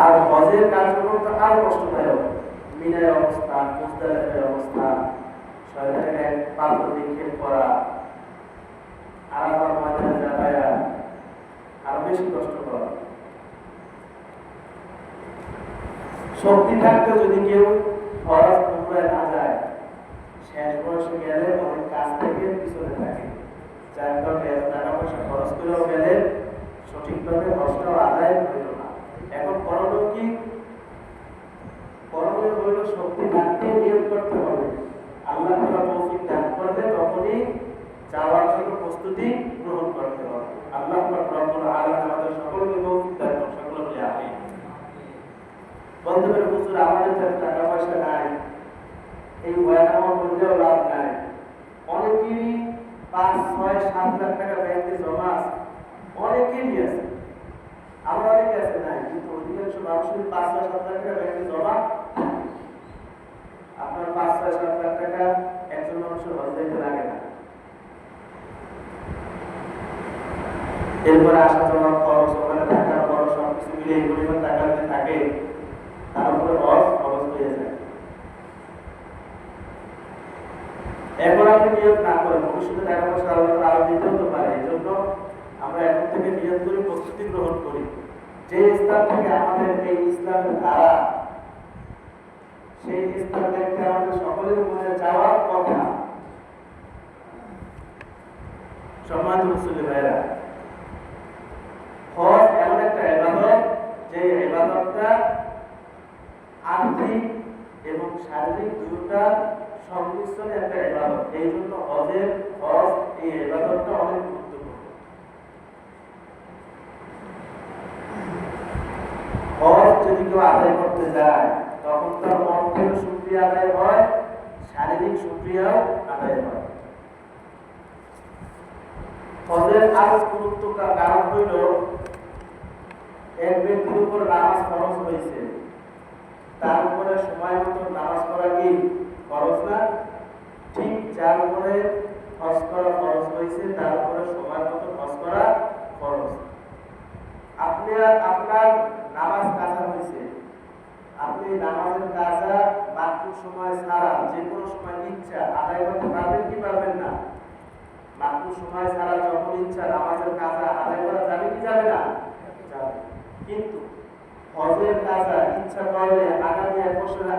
আর হজের কার্যক্রম তো আরও কষ্টদায়ক। মিনায় অবস্থা মুজদালিফের অবস্থা, শয়তানের পাত্র নিক্ষেপ করা আরাফার ময়দানে যাতায়াত, আরও বেশি কষ্টকর শক্তি থাকতে যদি কেউ ফরজ উমরায় না যায়, শেষ বয়সে গেলে অনেক কাজ থেকে পিছনে থাকে। যার কারণে টাকা পয়সা খরচ করেও গেলে সঠিকভাবে হজটাও আদায় হইল না। এখন করণীয় কি হইল শক্তি থাকতে নিয়োগ করতে হবে। আল্লাহ তৌফিক দান করলে তখনই যাওয়ার জন্য প্রস্তুতি গ্রহণ করতে হবে আল্লাহ পাক রব্বুল আলামিন আমাদের সকলকে তৌফিক দান করুন সকলে বলি আমিন বলতে পারে হুজুর টাকা পয়সা নাই। এই বয়ান আমার লাভ নাই। অনেকেরই পাঁচ, ছয়, সাত লাখ টাকা ব্যাংকে জমা আছে। অনেকেরই আছে। আমরা অনেকে আছে নাই, কিন্তু অধিকাংশ মানুষের পাঁচ, ছয়, সাত লাখ টাকা ব্যাংকে জমা আপনার পাঁচ, ছয়, সাত লাখ টাকা একজন মানুষের হজ লাগে না। এরপরে আসা যাওয়ার খরচ ওখানে থাকার খরচ সবকিছু মিলে এই পরিমাণ টাকা যদি থাকে তার উপরে হজ খরচ হয়ে যায় এখন আপনি নিয়োগ না করেন ভবিষ্যতে টাকা পয়সা আল্লাহ আরও দিতেও তো পারে। এই জন্য আমরা এখন থেকে নিয়োগ করে প্রস্তুতি গ্রহণ করি। যে স্থান থেকে আমাদের এই ইসলামের ধারা সেই স্থান থেকে আমাদের সকলের মনে যাওয়ার কথা, সম্মানিত মুসলিম ভাইরা হজ এমন একটা ইবাদত, যে ইবাদতটা আর্থিক এবং শারীরিক দুটা সংমিশ্রণে একটা ইবাদত এই জন্য হজের হজ এই ইবাদতটা অনেক গুরুত্বপূর্ণ। যদি কেউ আদায় করতে যায়, তখন তার আদায় হয়, শারীরিক সুক্রিয়াও আদায় হয়। হজের আরও গুরুত্ব কারণ হইল, এক ব্যক্তির উপর নামাজ খরচ হয়েছে তার উপরে সময় মতো নামাজ পড়া কি খরচ না? ঠিক যার উপরে খরচ করা খরচ হয়েছে, তার উপরে সময় মতো খরচ করা খরচ আপনি আপনার নামাজ কাজা হয়েছে। আপনি নামাজের কাজা মাতৃ সময় ছাড়া যে কোনো সময় ইচ্ছা আদায় করতে পারবেন কি পারবেন না? মাত্র সময় ছাড়া যখন ইচ্ছা নামাজের কাজা আদায় করা যাবে কি যাবে না? হজের কাজা ইচ্ছা করলে আগামী এক বছরে